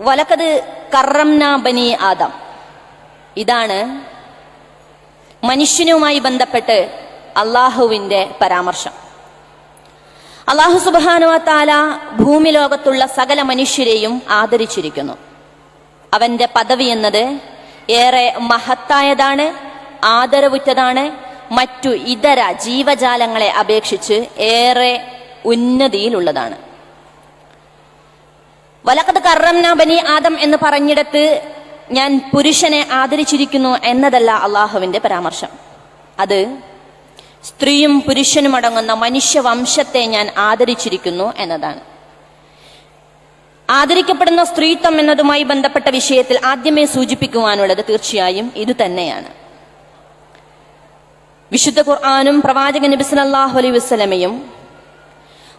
വലക്കത് കറംന ബനി ആദം. ഇതാണ് മനുഷ്യനുമായി ബന്ധപ്പെട്ട് അള്ളാഹുവിന്റെ പരാമർശം. അള്ളാഹു സുബാനുവ താല ഭൂമി ലോകത്തുള്ള സകല മനുഷ്യരെയും ആദരിച്ചിരിക്കുന്നു. അവന്റെ പദവി എന്നത് ഏറെ മഹത്തായതാണ് ആദരവുറ്റതാണ് മറ്റു ഇതര ജീവജാലങ്ങളെ അപേക്ഷിച്ച് ഏറെ ഉന്നതിയിലുള്ളതാണ്. വലക്കത് കറംന ബനി ആദം എന്ന് പറഞ്ഞിടത്ത് ഞാൻ പുരുഷനെ ആദരിച്ചിരിക്കുന്നു എന്നതല്ല അള്ളാഹുവിന്റെ പരാമർശം. അത് സ്ത്രീയും പുരുഷനും അടങ്ങുന്ന മനുഷ്യവംശത്തെ ഞാൻ ആദരിച്ചിരിക്കുന്നു എന്നതാണ്. ആദരിക്കപ്പെടുന്ന സ്ത്രീത്വം എന്നതുമായി ബന്ധപ്പെട്ട വിഷയത്തിൽ ആദ്യമേ സൂചിപ്പിക്കുവാനുള്ളത് തീർച്ചയായും ഇത് തന്നെയാണ്. വിശുദ്ധ ഖുർആാനും പ്രവാചക നബി സല്ലല്ലാഹു അലൈഹി വസല്ലമയും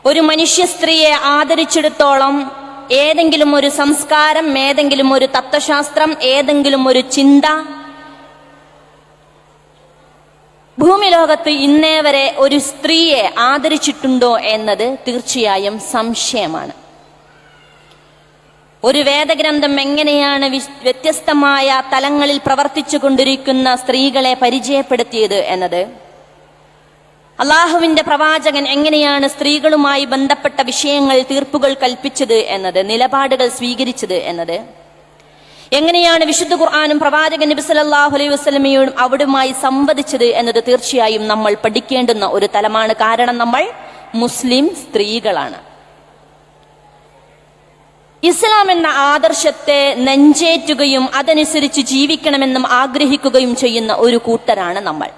ഒരു മനുഷ്യ സ്ത്രീയെ ആദരിച്ചിടത്തോളം ഏതെങ്കിലും ഒരു സംസ്കാരം ഏതെങ്കിലും ഒരു തത്വശാസ്ത്രം ഏതെങ്കിലും ഒരു ചിന്ത. ഭൂമി ലോകത്ത് ഇന്നേ വരെ ഒരു സ്ത്രീയെ ആദരിച്ചിട്ടുണ്ടോ എന്നത് തീർച്ചയായും സംശയമാണ്. ഒരു വേദഗ്രന്ഥം എങ്ങനെയാണ് വ്യത്യസ്തമായ തലങ്ങളിൽ പ്രവർത്തിച്ചു കൊണ്ടിരിക്കുന്ന സ്ത്രീകളെ പരിചയപ്പെടുത്തിയത് എന്നത് അള്ളാഹുവിന്റെ പ്രവാചകൻ എങ്ങനെയാണ് സ്ത്രീകളുമായി ബന്ധപ്പെട്ട വിഷയങ്ങൾ തീർപ്പുകൾ കൽപ്പിച്ചത് എന്നത് നിലപാടുകൾ സ്വീകരിച്ചത് എന്നത്? എങ്ങനെയാണ് വിശുദ്ധ ഖുർആാനും പ്രവാചകൻ നബി സല്ലല്ലാഹു അലൈഹി വസ്ലമയോടും അവിടുമായി സംവദിച്ചത് എന്നത് തീർച്ചയായും നമ്മൾ പഠിക്കേണ്ടുന്ന ഒരു തലമാണ്. കാരണം നമ്മൾ മുസ്ലിം സ്ത്രീകളാണ്. ഇസ്ലാം എന്ന ആദർശത്തെ നെഞ്ചേറ്റുകയും അതനുസരിച്ച് ജീവിക്കണമെന്നും ആഗ്രഹിക്കുകയും ചെയ്യുന്ന ഒരു കൂട്ടരാണ് നമ്മൾ.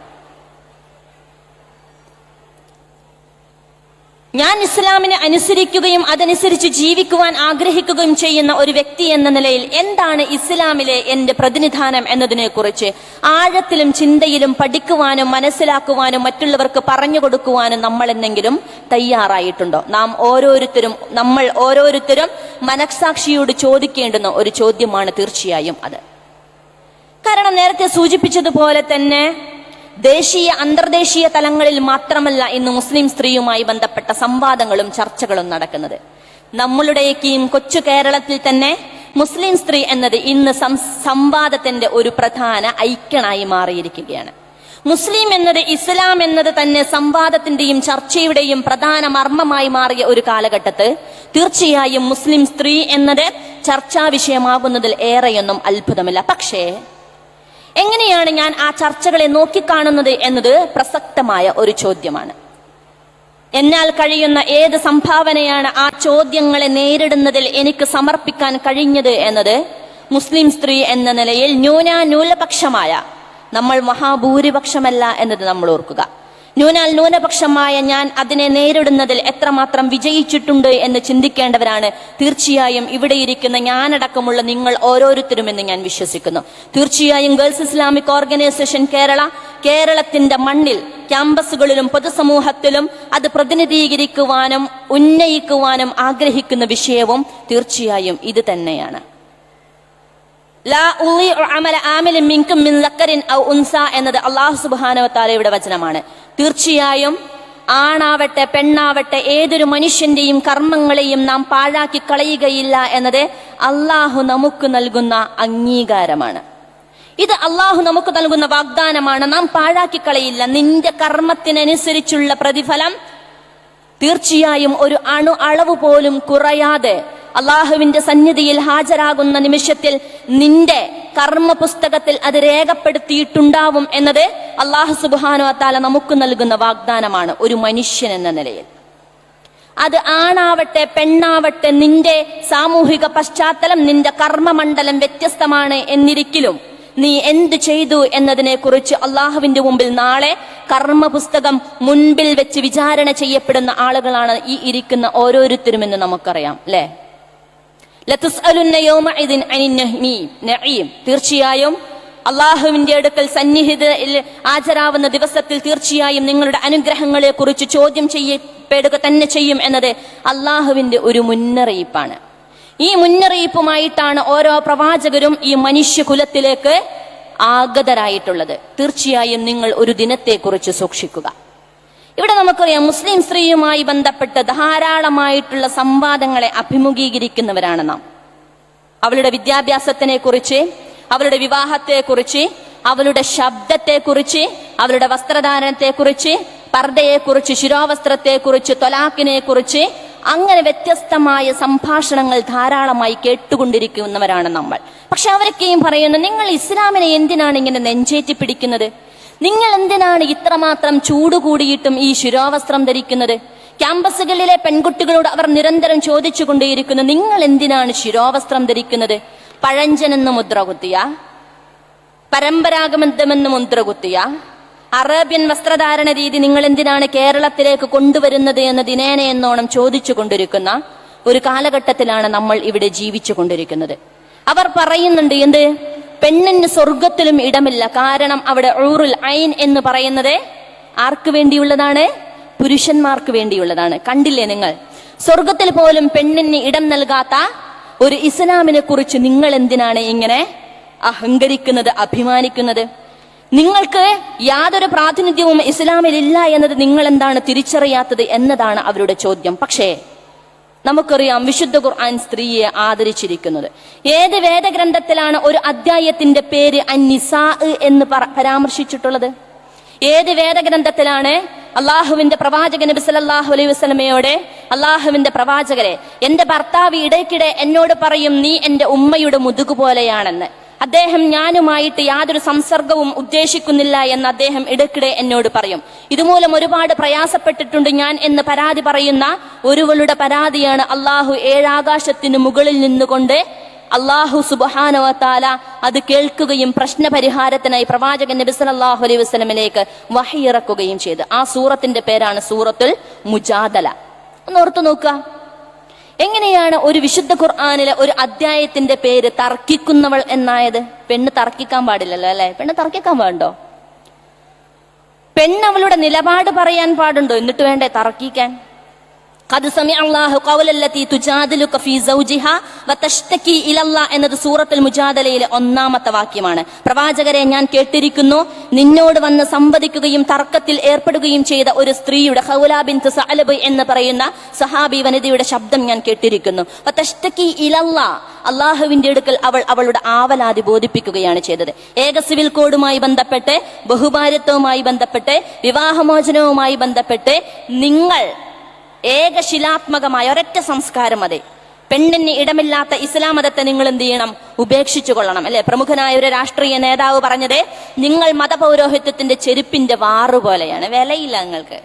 ഞാൻ ഇസ്ലാമിനെ അനുസരിക്കുകയും അതനുസരിച്ച് ജീവിക്കുവാൻ ആഗ്രഹിക്കുകയും ചെയ്യുന്ന ഒരു വ്യക്തി എന്ന നിലയിൽ എന്താണ് ഇസ്ലാമിലെ എന്റെ പ്രതിനിധാനം എന്നതിനെ കുറിച്ച് ആഴത്തിലും ചിന്തയിലും പഠിക്കുവാനും മനസ്സിലാക്കുവാനും മറ്റുള്ളവർക്ക് പറഞ്ഞു കൊടുക്കുവാനും നമ്മൾ എന്തെങ്കിലും തയ്യാറായിട്ടുണ്ടോ? നാം ഓരോരുത്തരും നമ്മൾ ഓരോരുത്തരും മനസ്സാക്ഷിയോട് ചോദിക്കേണ്ടുന്ന ഒരു ചോദ്യമാണ് തീർച്ചയായും അത്. കാരണം നേരത്തെ സൂചിപ്പിച്ചതുപോലെ തന്നെ ദേശീയ അന്തർദേശീയ തലങ്ങളിൽ മാത്രമല്ല ഇന്ന് മുസ്ലിം സ്ത്രീയുമായി ബന്ധപ്പെട്ട സംവാദങ്ങളും ചർച്ചകളും നടക്കുന്നത്. നമ്മളുടെയൊക്കെയും കൊച്ചു കേരളത്തിൽ തന്നെ മുസ്ലിം സ്ത്രീ എന്നത് ഇന്ന് സംവാദത്തിന്റെ ഒരു പ്രധാന ഐക്യണായി മാറിയിരിക്കുകയാണ്. മുസ്ലിം എന്നത് ഇസ്ലാം എന്നത് തന്നെ സംവാദത്തിന്റെയും ചർച്ചയുടെയും പ്രധാന മർമ്മമായി മാറിയ ഒരു കാലഘട്ടത്ത് തീർച്ചയായും മുസ്ലിം സ്ത്രീ എന്നത് ചർച്ചാ വിഷയമാകുന്നതിൽ ഏറെയൊന്നും അത്ഭുതമില്ല. പക്ഷേ എങ്ങനെയാണ് ഞാൻ ആ ചർച്ചകളെ നോക്കിക്കാണുന്നത് എന്നത് പ്രസക്തമായ ഒരു ചോദ്യമാണ്. എന്നാൽ കഴിയുന്ന ഏത് സംഭാവനയാണ് ആ ചോദ്യങ്ങളെ നേരിടുന്നതിൽ എനിക്ക് സമർപ്പിക്കാൻ കഴിഞ്ഞത് എന്നത് മുസ്ലിം സ്ത്രീ എന്ന നിലയിൽ ന്യൂനാന്യൂലപക്ഷമായ നമ്മൾ മഹാഭൂരിപക്ഷമല്ല എന്നത് നമ്മൾ ഓർക്കുക. ന്യൂനാൽ ന്യൂനപക്ഷമായ ഞാൻ അതിനെ നേരിടുന്നതിൽ എത്രമാത്രം വിജയിച്ചിട്ടുണ്ട് എന്ന് ചിന്തിക്കേണ്ടവരാണ്. തീർച്ചയായും ഇവിടെ ഇരിക്കുന്ന ഞാനടക്കമുള്ള നിങ്ങൾ ഓരോരുത്തരുമെന്ന് ഞാൻ വിശ്വസിക്കുന്നു. തീർച്ചയായും ഗേൾസ് ഇസ്ലാമിക് ഓർഗനൈസേഷൻ കേരള കേരളത്തിന്റെ മണ്ണിൽ ക്യാമ്പസുകളിലും പൊതുസമൂഹത്തിലും അത് പ്രതിനിധീകരിക്കുവാനും ഉന്നയിക്കുവാനും ആഗ്രഹിക്കുന്ന വിഷയവും തീർച്ചയായും ഇത് തന്നെയാണ്. എന്നത് അള്ളാഹു സുബ്ഹാനഹു വതആലയുടെ വചനമാണ്. തീർച്ചയായും ആണാവട്ടെ പെണ്ണാവട്ടെ ഏതൊരു മനുഷ്യന്റെയും കർമ്മങ്ങളെയും നാം പാഴാക്കി കളയുകയില്ല എന്നത് അള്ളാഹു നമുക്ക് നൽകുന്ന അംഗീകാരമാണ്. ഇത് അള്ളാഹു നമുക്ക് നൽകുന്ന വാഗ്ദാനമാണ്. നാം പാഴാക്കി കളയില്ല. നിന്റെ കർമ്മത്തിനനുസരിച്ചുള്ള പ്രതിഫലം തീർച്ചയായും ഒരു അണു അളവ് പോലും കുറയാതെ അള്ളാഹുവിന്റെ സന്നിധിയിൽ ഹാജരാകുന്ന നിമിഷത്തിൽ നിന്റെ കർമ്മ പുസ്തകത്തിൽ അത് രേഖപ്പെടുത്തിയിട്ടുണ്ടാവും എന്നത് അള്ളാഹു സുബാനോ താല നമുക്ക് നൽകുന്ന വാഗ്ദാനമാണ്. ഒരു മനുഷ്യൻ എന്ന നിലയിൽ. അത് ആണാവട്ടെ പെണ്ണാവട്ടെ നിന്റെ സാമൂഹിക പശ്ചാത്തലം നിന്റെ കർമ്മമണ്ഡലം വ്യത്യസ്തമാണ് എന്നിരിക്കലും നീ എന്ത് ചെയ്തു എന്നതിനെ കുറിച്ച് അള്ളാഹുവിന്റെ മുമ്പിൽ നാളെ കർമ്മ പുസ്തകം മുൻപിൽ വെച്ച് വിചാരണ ചെയ്യപ്പെടുന്ന ആളുകളാണ് ഈ ഇരിക്കുന്ന ഓരോരുത്തരുമെന്ന് നമുക്കറിയാം അല്ലേ. തീർച്ചയായും അള്ളാഹുവിന്റെ അടുക്കൽ സന്നിഹിത ഹാജരാവുന്ന ദിവസത്തിൽ തീർച്ചയായും നിങ്ങളുടെ അനുഗ്രഹങ്ങളെ കുറിച്ച് ചോദ്യം ചെയ്യപ്പെടുക തന്നെ ചെയ്യും എന്നത് അള്ളാഹുവിന്റെ ഒരു മുന്നറിയിപ്പാണ് ഈ മുന്നറിയിപ്പുമായിട്ടാണ് ഓരോ പ്രവാചകരും ഈ മനുഷ്യകുലത്തിലേക്ക് ആഗതരായിട്ടുള്ളത്. തീർച്ചയായും നിങ്ങൾ ഒരു ദിനത്തെക്കുറിച്ച് സൂക്ഷിക്കുക. ഇവിടെ നമുക്കറിയാം മുസ്ലിം സ്ത്രീയുമായി ബന്ധപ്പെട്ട് ധാരാളമായിട്ടുള്ള സംവാദങ്ങളെ അഭിമുഖീകരിക്കുന്നവരാണ് നാം. അവളുടെ വിദ്യാഭ്യാസത്തിനെ കുറിച്ച് അവളുടെ വിവാഹത്തെ കുറിച്ച് അവളുടെ ശബ്ദത്തെ കുറിച്ച് അവളുടെ വസ്ത്രധാരണത്തെ കുറിച്ച് പർദ്ദയെ കുറിച്ച് ശിരോവസ്ത്രത്തെ കുറിച്ച് തൊലാക്കിനെ കുറിച്ച് അങ്ങനെ വ്യത്യസ്തമായ സംഭാഷണങ്ങൾ ധാരാളമായി കേട്ടുകൊണ്ടിരിക്കുന്നവരാണ് നമ്മൾ. പക്ഷെ അവരൊക്കെയും പറയുന്നു നിങ്ങൾ ഇസ്ലാമിനെ എന്തിനാണ് ഇങ്ങനെ നെഞ്ചേറ്റി പിടിക്കുന്നത്? നിങ്ങൾ എന്തിനാണ് ഇത്രമാത്രം ചൂടുകൂടിയിട്ടും ഈ ശിരോവസ്ത്രം ധരിക്കുന്നത്? ക്യാമ്പസുകളിലെ പെൺകുട്ടികളോട് അവർ നിരന്തരം ചോദിച്ചുകൊണ്ടേയിരിക്കുന്നു നിങ്ങൾ എന്തിനാണ് ശിരോവസ്ത്രം ധരിക്കുന്നത്? പഴഞ്ചനെന്ന് മുദ്ര കുത്തിയ? മുദ്രകുത്തിയ മുദ്ര അറേബ്യൻ വസ്ത്രധാരണ രീതി നിങ്ങൾ എന്തിനാണ് കേരളത്തിലേക്ക് കൊണ്ടുവരുന്നത് എന്ന് ദിനേന എന്നോണം ചോദിച്ചു കൊണ്ടിരിക്കുന്ന ഒരു കാലഘട്ടത്തിലാണ് നമ്മൾ ഇവിടെ ജീവിച്ചു കൊണ്ടിരിക്കുന്നത് അവർ പറയുന്നുണ്ട് എന്ത്? പെണ്ണിന് സ്വർഗത്തിലും ഇടമില്ല. കാരണം അവിടെ ഊറുൽ ഐൻ എന്ന് പറയുന്നത് ആർക്ക് വേണ്ടിയുള്ളതാണ്? പുരുഷന്മാർക്ക് വേണ്ടിയുള്ളതാണ്. കണ്ടില്ലേ നിങ്ങൾ? സ്വർഗത്തിൽ പോലും പെണ്ണിന് ഇടം നൽകാത്ത ഒരു ഇസ്ലാമിനെ കുറിച്ച് നിങ്ങൾ എന്തിനാണ് ഇങ്ങനെ അഹങ്കരിക്കുന്നത് അഭിമാനിക്കുന്നത്? നിങ്ങൾക്ക് യാതൊരു പ്രാതിനിധ്യവും ഇസ്ലാമിൽ ഇല്ല എന്നത് നിങ്ങൾ എന്താണ് തിരിച്ചറിയാത്തത് എന്നതാണ് അവരുടെ ചോദ്യം. പക്ഷേ നമുക്കറിയാം വിശുദ്ധ ഖുർആൻ സ്ത്രീയെ ആദരിച്ചിരിക്കുന്നത്. ഏത് വേദഗ്രന്ഥത്തിലാണ് ഒരു അദ്ധ്യായത്തിന്റെ പേര് അന്നിസാ എന്ന് പരാമർശിച്ചിട്ടുള്ളത്? ഏത് വേദഗ്രന്ഥത്തിലാണ് അള്ളാഹുവിന്റെ പ്രവാചകൻ നബി സല്ലാഹു അലൈഹി വസ്ലമയോടെ അള്ളാഹുവിന്റെ പ്രവാചകരെ എന്റെ ഭർത്താവ് ഇടയ്ക്കിടെ എന്നോട് പറയും നീ എന്റെ ഉമ്മയുടെ മുതുകു പോലെയാണെന്ന്. അദ്ദേഹം ഞാനുമായിട്ട് യാതൊരു സംസർഗവും ഉദ്ദേശിക്കുന്നില്ല എന്ന് അദ്ദേഹം ഇടയ്ക്കിടെ എന്നോട് പറയും. ഇതുമൂലം ഒരുപാട് പ്രയാസപ്പെട്ടിട്ടുണ്ട് ഞാൻ എന്ന് പരാതി പറയുന്ന ഒരുവളുടെ പരാതിയാണ് അള്ളാഹു ഏഴാകാശത്തിന് മുകളിൽ നിന്നുകൊണ്ട് അള്ളാഹു സുബാനവത്താല അത് കേൾക്കുകയും പ്രശ്നപരിഹാരത്തിനായി പ്രവാചകൻ നബി സല്ലല്ലാഹു അലൈഹി വസ്ലമിലേക്ക് വഹിയിറക്കുകയും ചെയ്തു. ആ സൂറത്തിന്റെ പേരാണ് സൂറത്തുൽ മുജാദല. ഒന്ന് ഓർത്തു നോക്കുക. എങ്ങനെയാണ് ഒരു വിശുദ്ധ ഖുർആാനിലെ ഒരു അധ്യായത്തിന്റെ പേര് തർക്കിക്കുന്നവൾ എന്നായത്? പെണ്ണ് തർക്കിക്കാൻ പാടില്ലല്ലോ അല്ലെ? പെണ്ണ് തർക്കിക്കാൻ പാടുണ്ടോ? പെണ്ണ് അവളുടെ നിലപാട് പറയാൻ പാടുണ്ടോ? എന്നിട്ട് വേണ്ടേ തർക്കിക്കാൻ? ഖദ് അല്ലാഹു ഖൗലല്ലതി തുജാദിലുക ഫീ എന്നത് സൂറത്തുൽ മുജാദലയിലെ ഒന്നാമത്തെ വാക്യമാണ്. പ്രവാചകരെ ഞാൻ കേട്ടിരിക്കുന്നു നിന്നോട് വന്ന് സംവദിക്കുകയും തർക്കത്തിൽ ഏർപ്പെടുകയും ചെയ്ത ഒരു സ്ത്രീയുടെ ഖൗല ബിൻത് എന്ന് പറയുന്ന സഹാബി വനിതയുടെ ശബ്ദം ഞാൻ കേട്ടിരിക്കുന്നു. അള്ളാഹുവിന്റെ അടുക്കൽ അവൾ അവളുടെ ആവലാതി ബോധിപ്പിക്കുകയാണ് ചെയ്തത്. ഏക സിവിൽ കോഡുമായി ബന്ധപ്പെട്ട് ബഹുഭാര്യത്വവുമായി ബന്ധപ്പെട്ട് വിവാഹമോചനവുമായി ബന്ധപ്പെട്ട് നിങ്ങൾ ഏകശിലാത്മകമായ ഒരൊറ്റ സംസ്കാരം അതെ. പെണ്ണിന് ഇടമില്ലാത്ത ഇസ്ലാം മതത്തെ നിങ്ങൾ എന്ത് ചെയ്യണം? ഉപേക്ഷിച്ചു കൊള്ളണം അല്ലെ? പ്രമുഖനായ ഒരു രാഷ്ട്രീയ നേതാവ് പറഞ്ഞത് നിങ്ങൾ മതപൗരോഹിത്യത്തിന്റെ ചെരുപ്പിന്റെ വാറു പോലെയാണ്. വിലയില്ല നിങ്ങൾക്ക്.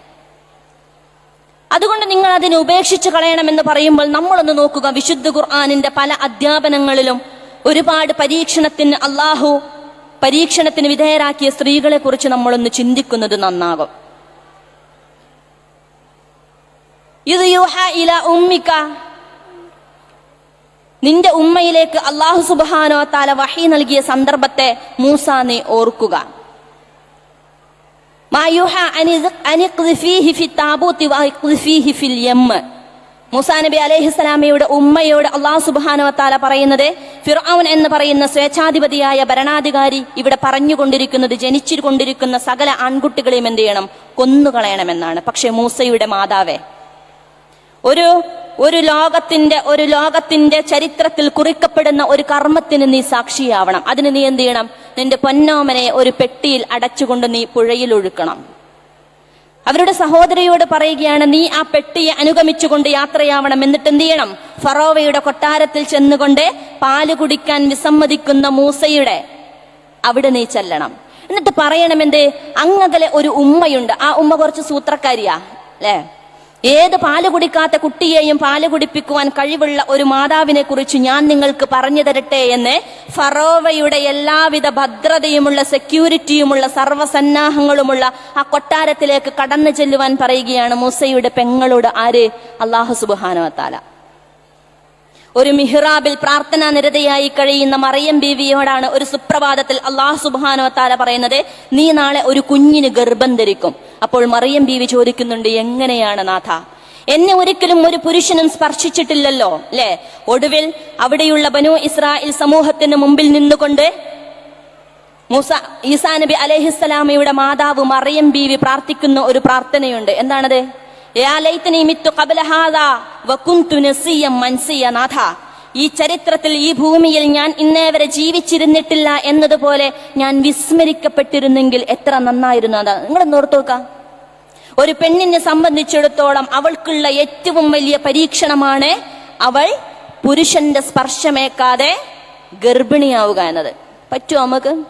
അതുകൊണ്ട് നിങ്ങൾ അതിനെ ഉപേക്ഷിച്ച് കളയണമെന്ന് പറയുമ്പോൾ നമ്മളൊന്ന് നോക്കുക. വിശുദ്ധ ഖുർആാനിന്റെ പല അധ്യാപനങ്ങളിലും ഒരുപാട് പരീക്ഷണത്തിന് അള്ളാഹു പരീക്ഷണത്തിന് വിധേയരാക്കിയ സ്ത്രീകളെ കുറിച്ച് നമ്മളൊന്ന് ചിന്തിക്കുന്നത് നന്നാകും. ഇത് യുഹ ഇല ഉമ്മിക്ക. നിന്റെ ഉമ്മയിലേക്ക് അള്ളാഹു സുബാനോ താല വഹി നൽകിയ സന്ദർഭത്തെ മൂസ നീ ഓർക്കുക. മൂസാ നബി അലൈഹിസ്സലാമയുടെ ഉമ്മയോട് അള്ളാഹു സുബാനോ താല പറയുന്നത് ഫിർഔൻ എന്ന് പറയുന്ന സ്വേച്ഛാധിപതിയായ ഭരണാധികാരി ഇവിടെ പറഞ്ഞുകൊണ്ടിരിക്കുന്നത് ജനിച്ചുകൊണ്ടിരിക്കുന്ന സകല ആൺകുട്ടികളെയും എന്ത് ചെയ്യണം? കൊന്നുകളയണമെന്നാണ്. പക്ഷെ മൂസയുടെ മാതാവേ ഒരു ഒരു ലോകത്തിന്റെ ഒരു ലോകത്തിന്റെ ചരിത്രത്തിൽ കുറിക്കപ്പെടുന്ന ഒരു കർമ്മത്തിന് നീ സാക്ഷിയാവണം. അതിന് നീ എന്ത് ചെയ്യണം? നിന്റെ പൊന്നോമനെ ഒരു പെട്ടിയിൽ അടച്ചുകൊണ്ട് നീ പുഴയിൽ ഒഴുക്കണം. അവരുടെ സഹോദരിയോട് പറയുകയാണ് നീ ആ പെട്ടിയെ അനുഗമിച്ചുകൊണ്ട് യാത്രയാവണം. എന്നിട്ട് എന്ത് ചെയ്യണം? ഫറോവയുടെ കൊട്ടാരത്തിൽ ചെന്നുകൊണ്ട് പാൽ കുടിക്കാൻ വിസമ്മതിക്കുന്ന മൂസയുടെ അവിടെ നീ ചെല്ലണം. എന്നിട്ട് പറയണമെന്ത് അങ്ങകലെ ഒരു ഉമ്മയുണ്ട്. ആ ഉമ്മ കുറച്ച് സൂത്രക്കാരിയാ അല്ലേ? ഏത് പാൽ കുടിക്കാത്ത കുട്ടിയെയും പാൽ കുടിപ്പിക്കുവാൻ കഴിവുള്ള ഒരു മാതാവിനെ കുറിച്ച് ഞാൻ നിങ്ങൾക്ക് പറഞ്ഞു തരട്ടെ എന്ന് ഫറോവയുടെ എല്ലാവിധ ഭദ്രതയുമുള്ള സെക്യൂരിറ്റിയുമുള്ള സർവസന്നാഹങ്ങളുമുള്ള ആ കൊട്ടാരത്തിലേക്ക് കടന്നു ചെല്ലുവാൻ പറയുകയാണ് മൂസയുടെ പെങ്ങളോട് ആര്? അള്ളാഹു സുബാനുവത്താല ഒരു മിഹ്റാബിൽ പ്രാർത്ഥനാ നിരതയായി കഴിയുന്ന മറിയം ബീവിയോടാണ് ഒരു സുപ്രഭാതത്തിൽ അള്ളാഹു സുബാനോ താല പറയുന്നത് നീ നാളെ ഒരു കുഞ്ഞിന് ഗർഭം ധരിക്കും. അപ്പോൾ മറിയം ബീവി ചോദിക്കുന്നുണ്ട് എങ്ങനെയാണ് നാഥ? എന്നെ ഒരിക്കലും ഒരു പുരുഷനും സ്പർശിച്ചിട്ടില്ലല്ലോ അല്ലെ ഒടുവിൽ അവിടെയുള്ള ബനു ഇസ്രായേൽ സമൂഹത്തിന് മുമ്പിൽ നിന്നുകൊണ്ട് മൂസ ഈസാ നബി അലഹിസ്സലാമയുടെ മാതാവ് മറിയം ബീവി പ്രാർത്ഥിക്കുന്ന ഒരു പ്രാർത്ഥനയുണ്ട്. എന്താണത്? നാഥ. ഈ ചരിത്രത്തിൽ ഈ ഭൂമിയിൽ ഞാൻ ഇന്നേ വരെ ജീവിച്ചിരുന്നിട്ടില്ല എന്നതുപോലെ ഞാൻ വിസ്മരിക്കപ്പെട്ടിരുന്നെങ്കിൽ എത്ര നന്നായിരുന്നു അതാ. നിങ്ങൾ ഓർത്തു നോക്കാം ഒരു പെണ്ണിനെ സംബന്ധിച്ചിടത്തോളം അവൾക്കുള്ള ഏറ്റവും വലിയ പരീക്ഷണമാണ് അവൾ പുരുഷന്റെ സ്പർശമേക്കാതെ ഗർഭിണിയാവുക എന്നത്. പറ്റുമോ നമുക്ക്?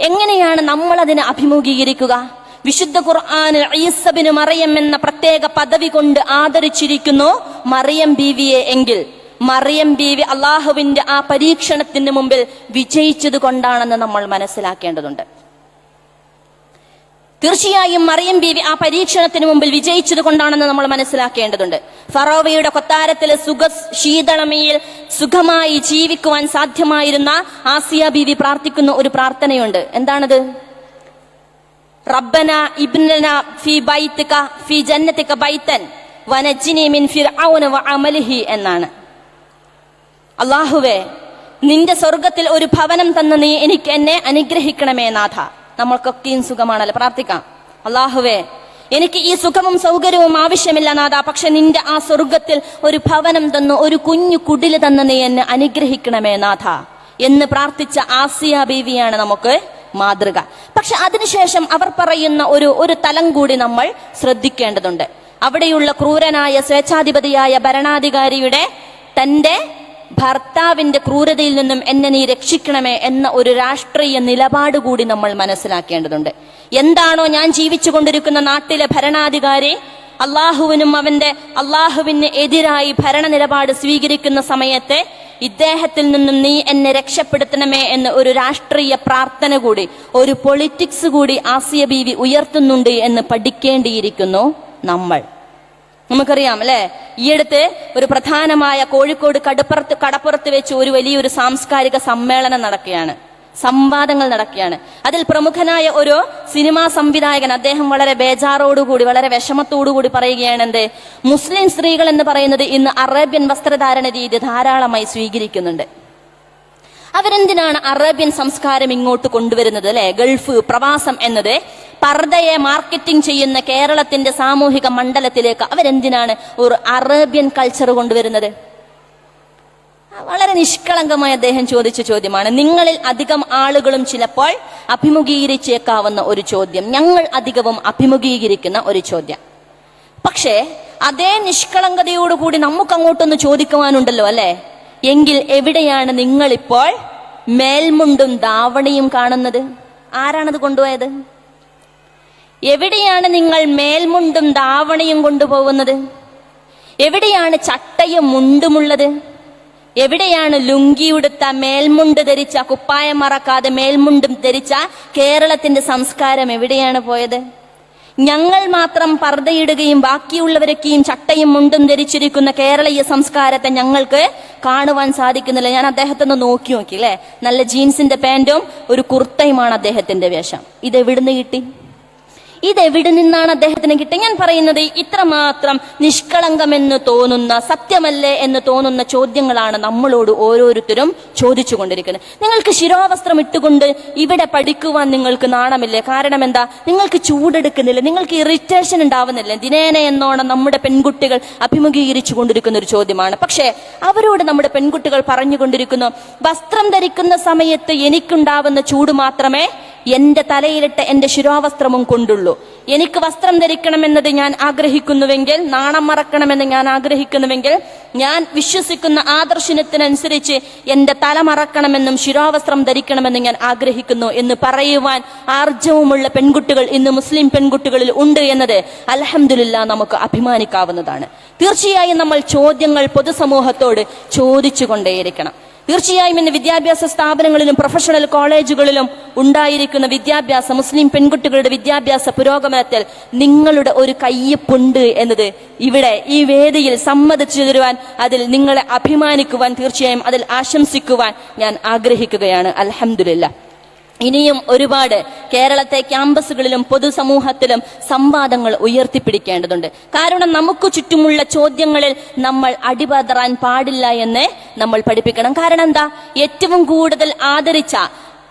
എങ്ങനെയാണ് നമ്മൾ അതിനെ അഭിമുഖീകരിക്കുക? വിശുദ്ധ ഖുർആാന് ഈസബിന് മറിയം എന്ന പ്രത്യേക പദവി കൊണ്ട് ആദരിച്ചിരിക്കുന്നു മറിയം ബീവിയെ എങ്കിൽ. മറിയം ബീവി അള്ളാഹുവിന്റെ ആ പരീക്ഷണത്തിന് മുമ്പിൽ വിജയിച്ചത് കൊണ്ടാണെന്ന് നമ്മൾ മനസ്സിലാക്കേണ്ടതുണ്ട്. തീർച്ചയായും മറിയം ബീവി ആ പരീക്ഷണത്തിന് മുമ്പിൽ വിജയിച്ചത് കൊണ്ടാണെന്ന് നമ്മൾ മനസ്സിലാക്കേണ്ടതുണ്ട്. ഫറോവയുടെ കൊട്ടാരത്തിലെ സുഖ ശീതളമയിൽ സുഖമായി ജീവിക്കുവാൻ സാധ്യമായിരുന്ന ആസിയ ബീവി പ്രാർത്ഥിക്കുന്ന ഒരു പ്രാർത്ഥനയുണ്ട്. എന്താണത്? റബ്ബന ഇബ്നന ഫി ബൈത്തിക ഫി ജന്നത്തിക ബൈത്തൻ വനജിനി മിൻ ഫിർഔന വ അമലിഹി എന്നാണ്. അള്ളാഹുവേ നിന്റെ സ്വർഗത്തിൽ ഒരു ഭവനം തന്ന നീ എനിക്ക് എന്നെ അനുഗ്രഹിക്കണമേ നാഥ. നമ്മൾക്കൊക്കെയും സുഖമാണല്ലോ. പ്രാർത്ഥിക്കാം. അള്ളാഹുവേ എനിക്ക് ഈ സുഖവും സൗകര്യവും ആവശ്യമില്ല നാഥ. പക്ഷെ നിന്റെ ആ സ്വർഗത്തിൽ ഒരു ഭവനം തന്നു ഒരു കുഞ്ഞു കുടിൽ തന്ന നീ എന്നെ അനുഗ്രഹിക്കണമേ നാഥ എന്ന് പ്രാർത്ഥിച്ച ആസിയ ബീവിയാണ് നമുക്ക് മാതൃക. പക്ഷെ അതിനുശേഷം അവർ പറയുന്ന ഒരു ഒരു തലം കൂടി നമ്മൾ ശ്രദ്ധിക്കേണ്ടതുണ്ട്. അവിടെയുള്ള ക്രൂരനായ സ്വേച്ഛാധിപതിയായ ഭരണാധികാരിയുടെ തന്റെ ഭർത്താവിന്റെ ക്രൂരതയിൽ നിന്നും എന്നെ നീ രക്ഷിക്കണമേ എന്ന ഒരു രാഷ്ട്രീയ നിലപാട് കൂടി നമ്മൾ മനസ്സിലാക്കേണ്ടതുണ്ട്. എന്താണോ ഞാൻ ജീവിച്ചുകൊണ്ടിരിക്കുന്ന നാട്ടിലെ ഭരണാധികാരി അള്ളാഹുവിനും അവന്റെ അള്ളാഹുവിന് എതിരായി ഭരണ നിലപാട് സ്വീകരിക്കുന്ന സമയത്തെ ഇദ്ദേഹത്തിൽ നിന്നും നീ എന്നെ രക്ഷപ്പെടുത്തണമേ എന്ന് ഒരു രാഷ്ട്രീയ പ്രാർത്ഥന കൂടി ഒരു പൊളിറ്റിക്സ് കൂടി ആസിയ ബീവി ഉയർത്തുന്നുണ്ട് എന്ന് പഠിക്കേണ്ടിയിരിക്കുന്നു നമ്മൾ. നമുക്കറിയാം അല്ലെ? ഈയടുത്ത് ഒരു പ്രധാനമായ കോഴിക്കോട് കടപ്പുറത്ത് കടപ്പുറത്ത് വെച്ച് ഒരു വലിയൊരു സാംസ്കാരിക സമ്മേളനം നടക്കുകയാണ്. സംവാദങ്ങൾ നടക്കുകയാണ്. അതിൽ പ്രമുഖനായ ഒരു സിനിമാ സംവിധായകൻ അദ്ദേഹം വളരെ ബേജാറോടുകൂടി വളരെ വിഷമത്തോടുകൂടി പറയുകയാണ് എന്ത്? മുസ്ലിം സ്ത്രീകൾ എന്ന് പറയുന്നത് ഇന്ന് അറേബ്യൻ വസ്ത്രധാരണ രീതി ധാരാളമായി സ്വീകരിക്കുന്നുണ്ട്. അവരെന്തിനാണ് അറേബ്യൻ സംസ്കാരം ഇങ്ങോട്ട് കൊണ്ടുവരുന്നത് അല്ലെ? ഗൾഫ് പ്രവാസം എന്നത് പർദ്ദയെ മാർക്കറ്റിംഗ് ചെയ്യുന്ന കേരളത്തിന്റെ സാമൂഹിക മണ്ഡലത്തിലേക്ക് അവരെന്തിനാണ് ഒരു അറേബ്യൻ കൾച്ചർ കൊണ്ടുവരുന്നത്? വളരെ നിഷ്കളങ്കമായി അദ്ദേഹം ചോദിച്ച ചോദ്യമാണ്. നിങ്ങളിൽ അധികം ആളുകളും ചിലപ്പോൾ അഭിമുഖീകരിച്ചേക്കാവുന്ന ഒരു ചോദ്യം. ഞങ്ങൾ അധികവും അഭിമുഖീകരിക്കുന്ന ഒരു ചോദ്യം. പക്ഷേ അതേ നിഷ്കളങ്കതയോടുകൂടി നമുക്ക് അങ്ങോട്ടൊന്ന് ചോദിക്കുവാനുണ്ടല്ലോ അല്ലെ? എങ്കിൽ എവിടെയാണ് നിങ്ങളിപ്പോൾ മേൽമുണ്ടും ധാവണിയും കാണുന്നത്? ആരാണത് കൊണ്ടുപോയത്? എവിടെയാണ് നിങ്ങൾ മേൽമുണ്ടും ധാവണിയും കൊണ്ടുപോകുന്നത്? എവിടെയാണ് ചട്ടയും മുണ്ടുമുള്ളത്? എവിടെയാണ് ലുങ്കി ഉടുത്ത മേൽമുണ്ട് ധരിച്ച കുപ്പായം മറക്കാതെ മേൽമുണ്ടും ധരിച്ച കേരളത്തിന്റെ സംസ്കാരം എവിടെയാണ് പോയത്? ഞങ്ങൾ മാത്രം പർദ്ദയിടുകയും ബാക്കിയുള്ളവരൊക്കെയും ചട്ടയും മുണ്ടും ധരിച്ചിരിക്കുന്ന കേരളീയ സംസ്കാരത്തെ ഞങ്ങൾക്ക് കാണുവാൻ സാധിക്കുന്നില്ല. ഞാൻ അദ്ദേഹത്തെ ഒന്ന് നോക്കി നോക്കി അല്ലേ നല്ല ജീൻസിന്റെ പാന്റും ഒരു കുർത്തയുമാണ് അദ്ദേഹത്തിന്റെ വേഷം. ഇത് എവിടുന്ന് കിട്ടി? ഇതെവിടെ നിന്നാണ് അദ്ദേഹത്തിന് കിട്ടിയത് ഞാൻ പറയുന്നത് ഇത്രമാത്രം നിഷ്കളങ്കമെന്ന് തോന്നുന്ന സത്യമല്ലേ എന്ന് തോന്നുന്ന ചോദ്യങ്ങളാണ് നമ്മളോട് ഓരോരുത്തരും ചോദിച്ചു കൊണ്ടിരിക്കുന്നത് നിങ്ങൾക്ക് ശിരോവസ്ത്രം ഇട്ടുകൊണ്ട് ഇവിടെ പഠിക്കുവാൻ നിങ്ങൾക്ക് നാണമില്ലേ? കാരണം എന്താ? നിങ്ങൾക്ക് ചൂടെടുക്കുന്നില്ല. നിങ്ങൾക്ക് ഇറിറ്റേഷൻ ഉണ്ടാവുന്നില്ല. ദിനേന എന്നോണം നമ്മുടെ പെൺകുട്ടികൾ അഭിമുഖീകരിച്ചു കൊണ്ടിരിക്കുന്ന ഒരു ചോദ്യമാണ്. പക്ഷേ അവരോട് നമ്മുടെ പെൺകുട്ടികൾ പറഞ്ഞുകൊണ്ടിരിക്കുന്നു വസ്ത്രം ധരിക്കുന്ന സമയത്ത് എനിക്കുണ്ടാവുന്ന ചൂട് മാത്രമേ എന്റെ തലയിലിട്ട് എന്റെ ശിരോവസ്ത്രവും കൊണ്ടുള്ളൂ. എനിക്ക് വസ്ത്രം ധരിക്കണമെന്നത് ഞാൻ ആഗ്രഹിക്കുന്നുവെങ്കിൽ നാണം മറക്കണമെന്ന് ഞാൻ ആഗ്രഹിക്കുന്നുവെങ്കിൽ ഞാൻ വിശ്വസിക്കുന്ന ആദർശനത്തിനനുസരിച്ച് എന്റെ തല മറക്കണമെന്നും ശിരോവസ്ത്രം ധരിക്കണമെന്നും ഞാൻ ആഗ്രഹിക്കുന്നു എന്ന് പറയുവാൻ ആർജവുമുള്ള പെൺകുട്ടികൾ ഇന്ന് മുസ്ലിം പെൺകുട്ടികളിൽ ഉണ്ട് എന്നത് അലഹമില്ല നമുക്ക് അഭിമാനിക്കാവുന്നതാണ്. തീർച്ചയായും നമ്മൾ ചോദ്യങ്ങൾ പൊതുസമൂഹത്തോട് ചോദിച്ചുകൊണ്ടേയിരിക്കണം. തീർച്ചയായും ഇന്ന് വിദ്യാഭ്യാസ സ്ഥാപനങ്ങളിലും പ്രൊഫഷണൽ കോളേജുകളിലും ഉണ്ടായിരിക്കുന്ന വിദ്യാഭ്യാസ മുസ്ലിം പെൺകുട്ടികളുടെ വിദ്യാഭ്യാസ പുരോഗമനത്തിൽ നിങ്ങളുടെ ഒരു കയ്യപ്പുണ്ട് എന്നത് ഇവിടെ ഈ വേദിയിൽ സമ്മതിച്ചു തരുവാൻ അതിൽ നിങ്ങളെ അഭിമാനിക്കുവാൻ തീർച്ചയായും അതിൽ ആശംസിക്കുവാൻ ഞാൻ ആഗ്രഹിക്കുകയാണ്. അലഹമില്ല ഇനിയും ഒരുപാട് കേരളത്തെ ക്യാമ്പസുകളിലും പൊതുസമൂഹത്തിലും സംവാദങ്ങൾ ഉയർത്തിപ്പിടിക്കേണ്ടതുണ്ട്. കാരണം നമുക്ക് ചുറ്റുമുള്ള ചോദ്യങ്ങളിൽ നമ്മൾ അടിപതറാൻ പാടില്ല എന്ന് നമ്മൾ പഠിപ്പിക്കണം. കാരണം എന്താ? ഏറ്റവും കൂടുതൽ ആദരിച്ച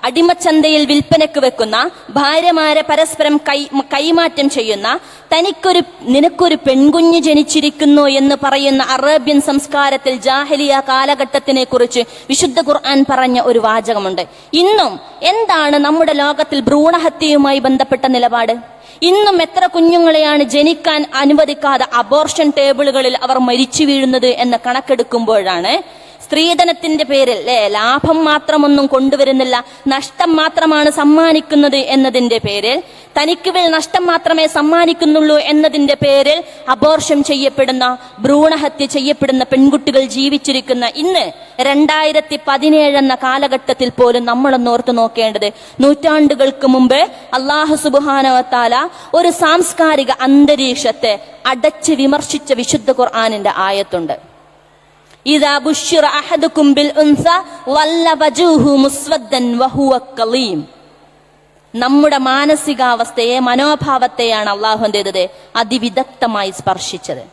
അടിമച്ചന്തയിൽ വിൽപ്പനക്ക് വെക്കുന്ന ഭാര്യമാരെ പരസ്പരം കൈ കൈമാറ്റം ചെയ്യുന്ന തനിക്കൊരു നിനക്കൊരു പെൺകുഞ്ഞ് ജനിച്ചിരിക്കുന്നു എന്ന് പറയുന്ന അറേബ്യൻ സംസ്കാരത്തിൽ ജാഹലിയ കാലഘട്ടത്തിനെ കുറിച്ച് വിശുദ്ധ ഖുർആൻ പറഞ്ഞ ഒരു വാചകമുണ്ട്. ഇന്നും എന്താണ് നമ്മുടെ ലോകത്തിൽ ഭ്രൂണഹത്യയുമായി ബന്ധപ്പെട്ട നിലപാട്? ഇന്നും എത്ര കുഞ്ഞുങ്ങളെയാണ് ജനിക്കാൻ അനുവദിക്കാതെ അബോർഷൻ ടേബിളുകളിൽ അവർ മരിച്ചു വീഴുന്നത് എന്ന കണക്കെടുക്കുമ്പോഴാണ് സ്ത്രീധനത്തിന്റെ പേരിൽ ലാഭം മാത്രമൊന്നും കൊണ്ടുവരുന്നില്ല. നഷ്ടം മാത്രമാണ് സമ്മാനിക്കുന്നത് എന്നതിന്റെ പേരിൽ തനിക്ക് നഷ്ടം മാത്രമേ സമ്മാനിക്കുന്നുള്ളൂ എന്നതിന്റെ പേരിൽ അബോർഷം ചെയ്യപ്പെടുന്ന ഭ്രൂണഹത്യ ചെയ്യപ്പെടുന്ന പെൺകുട്ടികൾ ജീവിച്ചിരിക്കുന്ന ഇന്ന് രണ്ടായിരത്തി പതിനേഴ് എന്ന കാലഘട്ടത്തിൽ പോലും നമ്മളൊന്ന് ഓർത്തു നോക്കേണ്ടത് നൂറ്റാണ്ടുകൾക്ക് മുമ്പ് അള്ളാഹു സുബാനവത്താല ഒരു സാംസ്കാരിക അന്തരീക്ഷത്തെ അടച്ച് വിമർശിച്ച വിശുദ്ധ ഖുർആാനിന്റെ ആയത്തുണ്ട്. ഇതാ ബുഷിറ അഹദുക്കും ബിൽ ഉൻസ വല്ല മുസ്വദ്ദൻ വഹുവ കലീം നമ്മുടെ മാനസികാവസ്ഥയെ മനോഭാവത്തെയാണ് അള്ളാഹു എന്ത് അതിവിദഗ്ധമായി സ്പർശിച്ചത്.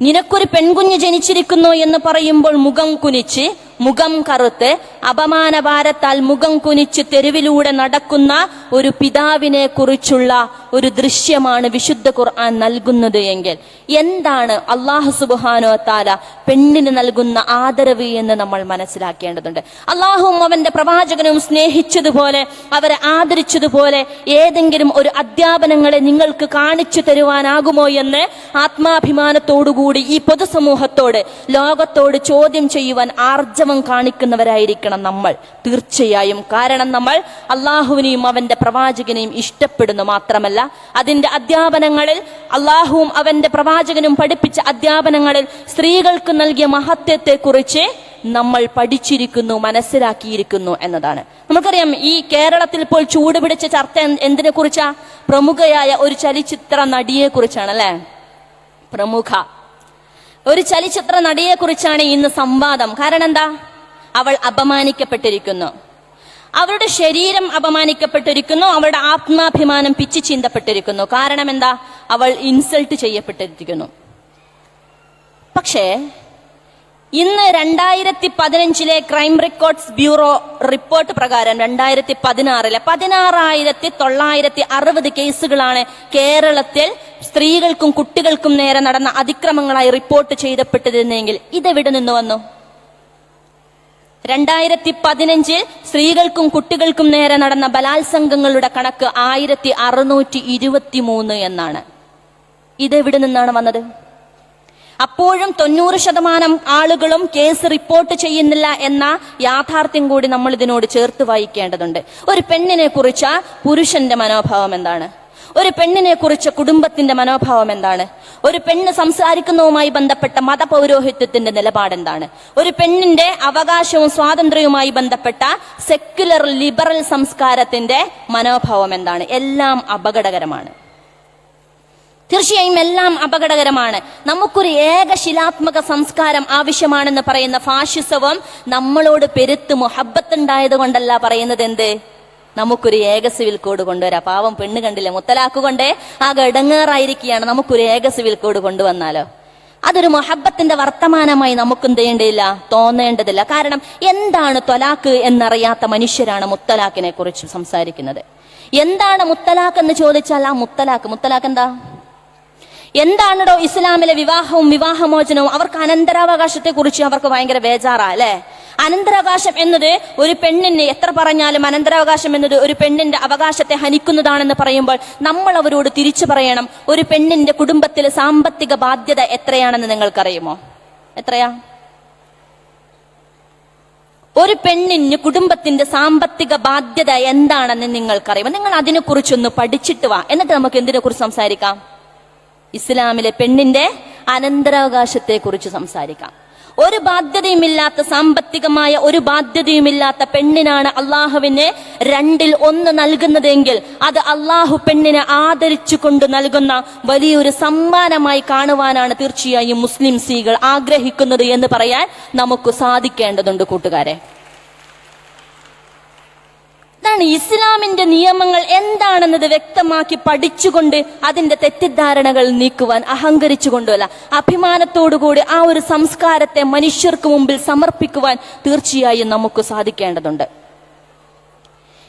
നിനക്കൊരു പെൺകുഞ്ഞ് ജനിച്ചിരിക്കുന്നു എന്ന് പറയുമ്പോൾ മുഖം കുനിച്ച് മുഖം കറുത്ത് അപമാനഭാരത്താൽ മുഖം കുനിച്ച് തെരുവിലൂടെ നടക്കുന്ന ഒരു പിതാവിനെ കുറിച്ചുള്ള ഒരു ദൃശ്യമാണ് വിശുദ്ധ ഖുർആൻ നൽകുന്നത് എങ്കിൽ. എന്താണ് അള്ളാഹു സുബാനോ താല പെണ്ണിന് നൽകുന്ന ആദരവ് എന്ന് നമ്മൾ മനസ്സിലാക്കേണ്ടതുണ്ട്. അള്ളാഹുവും അവന്റെ പ്രവാചകനും സ്നേഹിച്ചതുപോലെ അവരെ ആദരിച്ചതുപോലെ ഏതെങ്കിലും ഒരു അധ്യാപനങ്ങളെ നിങ്ങൾക്ക് കാണിച്ചു തരുവാനാകുമോ എന്ന് ആത്മാഭിമാനത്തോടുകൂടി ഈ പൊതുസമൂഹത്തോട് ലോകത്തോട് ചോദ്യം ചെയ്യുവാൻ ആർജവം കാണിക്കുന്നവരായിരിക്കണം. നമ്മൾ. തീർച്ചയായും കാരണം നമ്മൾ അള്ളാഹുവിനെയും അവന്റെ പ്രവാചകനെയും ഇഷ്ടപ്പെടുന്നു മാത്രമല്ല അതിന്റെ അധ്യാപനങ്ങളിൽ അള്ളാഹുവും അവന്റെ പ്രവാചകനും പഠിപ്പിച്ച അധ്യാപനങ്ങളിൽ സ്ത്രീകൾക്ക് നൽകിയ മഹത്വത്തെ കുറിച്ച് നമ്മൾ പഠിച്ചിരിക്കുന്നു മനസ്സിലാക്കിയിരിക്കുന്നു എന്നതാണ്. നമുക്കറിയാം ഈ കേരളത്തിൽ ഇപ്പോൾ ചൂടുപിടിച്ച ചർച്ച എന്ത് എന്തിനെ കുറിച്ചാ പ്രമുഖയായ ഒരു ചലച്ചിത്ര നടിയെ കുറിച്ചാണ് അല്ലെ? പ്രമുഖ. ഒരു ചലച്ചിത്ര നടിയെ കുറിച്ചാണ് ഇന്ന് സംവാദം. കാരണം എന്താ? അവൾ അപമാനിക്കപ്പെട്ടിരിക്കുന്നു. അവരുടെ ശരീരം അപമാനിക്കപ്പെട്ടിരിക്കുന്നു അവരുടെ ആത്മാഭിമാനം പിച്ചു ചീന്തപ്പെട്ടിരിക്കുന്നു. കാരണം എന്താ? അവൾ ഇൻസൾട്ട് ചെയ്യപ്പെട്ടിരിക്കുന്നു. പക്ഷേ ഇന്ന് രണ്ടായിരത്തി പതിനഞ്ചിലെ ക്രൈം റെക്കോർഡ്സ് ബ്യൂറോ റിപ്പോർട്ട് പ്രകാരം രണ്ടായിരത്തി പതിനാറിലെ പതിനാറായിരത്തി തൊള്ളായിരത്തി അറുപത് കേസുകളാണ് കേരളത്തിൽ സ്ത്രീകൾക്കും കുട്ടികൾക്കും നേരെ നടന്ന അതിക്രമങ്ങളായി റിപ്പോർട്ട് ചെയ്തപ്പെട്ടിരുന്നെങ്കിൽ ഇതെവിടെ നിന്ന് വന്നു? രണ്ടായിരത്തി പതിനഞ്ചിൽ സ്ത്രീകൾക്കും കുട്ടികൾക്കും നേരെ നടന്ന ബലാത്സംഗങ്ങളുടെ കണക്ക് ആയിരത്തി അറുന്നൂറ്റി ഇരുപത്തി മൂന്ന് എന്നാണ് ഇതെവിടെ നിന്നാണ് വന്നത്? അപ്പോഴും തൊണ്ണൂറ് ശതമാനം ആളുകളും കേസ് റിപ്പോർട്ട് ചെയ്യുന്നില്ല എന്ന യാഥാർത്ഥ്യം കൂടി നമ്മൾ ഇതിനോട് ചേർത്ത് വായിക്കേണ്ടതുണ്ട്. ഒരു പെണ്ണിനെ കുറിച്ച പുരുഷന്റെ മനോഭാവം എന്താണ്? ഒരു പെണ്ണിനെ കുറിച്ച് കുടുംബത്തിന്റെ മനോഭാവം എന്താണ്? ഒരു പെണ്ണ് സംസാരിക്കുന്നതുമായി ബന്ധപ്പെട്ട മതപൗരോഹിത്യത്തിന്റെ നിലപാട് എന്താണ് ഒരു പെണ്ണിന്റെ അവകാശവും സ്വാതന്ത്ര്യവുമായി ബന്ധപ്പെട്ട സെക്യുലർ ലിബറൽ സംസ്കാരത്തിന്റെ മനോഭാവം എന്താണ്? എല്ലാം അപകടകരമാണ്. തീർച്ചയായും എല്ലാം അപകടകരമാണ്. നമുക്കൊരു ഏകശിലാത്മക സംസ്കാരം ആവശ്യമാണെന്ന് പറയുന്ന ഫാഷിസവും നമ്മളോട് പെരുത്ത് മുഹബത്തുണ്ടായത് കൊണ്ടല്ല പറയുന്നത് എന്ത്? നമുക്കൊരു ഏക സിവിൽ കോഡ് കൊണ്ടുവരാം. പാവം പെണ്ണ് കണ്ടില്ല മുത്തലാക്ക് കൊണ്ടേ ആ ഗടങ്ങേറായിരിക്കുകയാണ് നമുക്കൊരു ഏക സിവിൽ കോഡ് കൊണ്ടുവന്നാലോ? അതൊരു മൊഹബത്തിന്റെ വർത്തമാനമായി നമുക്കും ചെയ്യേണ്ടതില്ല തോന്നേണ്ടതില്ല. കാരണം എന്താണ് തൊലാക്ക് എന്നറിയാത്ത മനുഷ്യരാണ് മുത്തലാഖിനെ കുറിച്ച് സംസാരിക്കുന്നത്? എന്താണ് മുത്തലാക്ക് എന്ന് ചോദിച്ചാൽ ആ മുത്തലാക്ക് മുത്തലാഖ് എന്താ? എന്താണോ ഇസ്ലാമിലെ വിവാഹവും വിവാഹമോചനവും? അവർക്ക് അനന്തരാവകാശത്തെ കുറിച്ച് അവർക്ക് ഭയങ്കര ബേജാറാ അല്ലെ? അനന്തരാവകാശം എന്നത് ഒരു പെണ്ണിന് എത്ര പറഞ്ഞാലും അനന്തരാവകാശം എന്നത് ഒരു പെണ്ണിന്റെ അവകാശത്തെ ഹനിക്കുന്നതാണെന്ന് പറയുമ്പോൾ നമ്മൾ അവരോട് തിരിച്ചു പറയണം ഒരു പെണ്ണിന്റെ കുടുംബത്തിലെ സാമ്പത്തിക ബാധ്യത എത്രയാണെന്ന് നിങ്ങൾക്കറിയുമോ? എത്രയാ? ഒരു പെണ്ണിന് കുടുംബത്തിന്റെ സാമ്പത്തിക ബാധ്യത എന്താണെന്ന് നിങ്ങൾക്കറിയുമോ? നിങ്ങൾ അതിനെക്കുറിച്ചൊന്ന് പഠിച്ചിട്ട് വാ. എന്നിട്ട് നമുക്ക് എന്തിനെ കുറിച്ച് സംസാരിക്കാം? ഇസ്ലാമിലെ പെണ്ണിന്റെ അനന്തരാവകാശത്തെ കുറിച്ച് സംസാരിക്കാം. ഒരു ബാധ്യതയുമില്ലാത്ത സാമ്പത്തികമായ ഒരു ബാധ്യതയുമില്ലാത്ത പെണ്ണിനാണ് അള്ളാഹുവിന് രണ്ടിൽ ഒന്ന് നൽകുന്നതെങ്കിൽ അത് അള്ളാഹു പെണ്ണിനെ ആദരിച്ചുകൊണ്ട് നൽകുന്ന വലിയൊരു സമ്മാനമായി കാണുവാനാണ് തീർച്ചയായും മുസ്ലിം സ്ത്രീകൾ ആഗ്രഹിക്കുന്നത് എന്ന് പറയാൻ നമുക്ക് സാധിക്കേണ്ടതുണ്ട് കൂട്ടുകാരെ. ഇതാണ് ഇസ്ലാമിന്റെ നിയമങ്ങൾ എന്താണെന്നത് വ്യക്തമാക്കി പഠിച്ചുകൊണ്ട് അതിന്റെ തെറ്റിദ്ധാരണകൾ നീക്കുവാൻ അഹങ്കരിച്ചു കൊണ്ടുവല്ല അഭിമാനത്തോടുകൂടി ആ ഒരു സംസ്കാരത്തെ മനുഷ്യർക്ക് മുമ്പിൽ സമർപ്പിക്കുവാൻ തീർച്ചയായും നമുക്ക് സാധിക്കേണ്ടതുണ്ട്.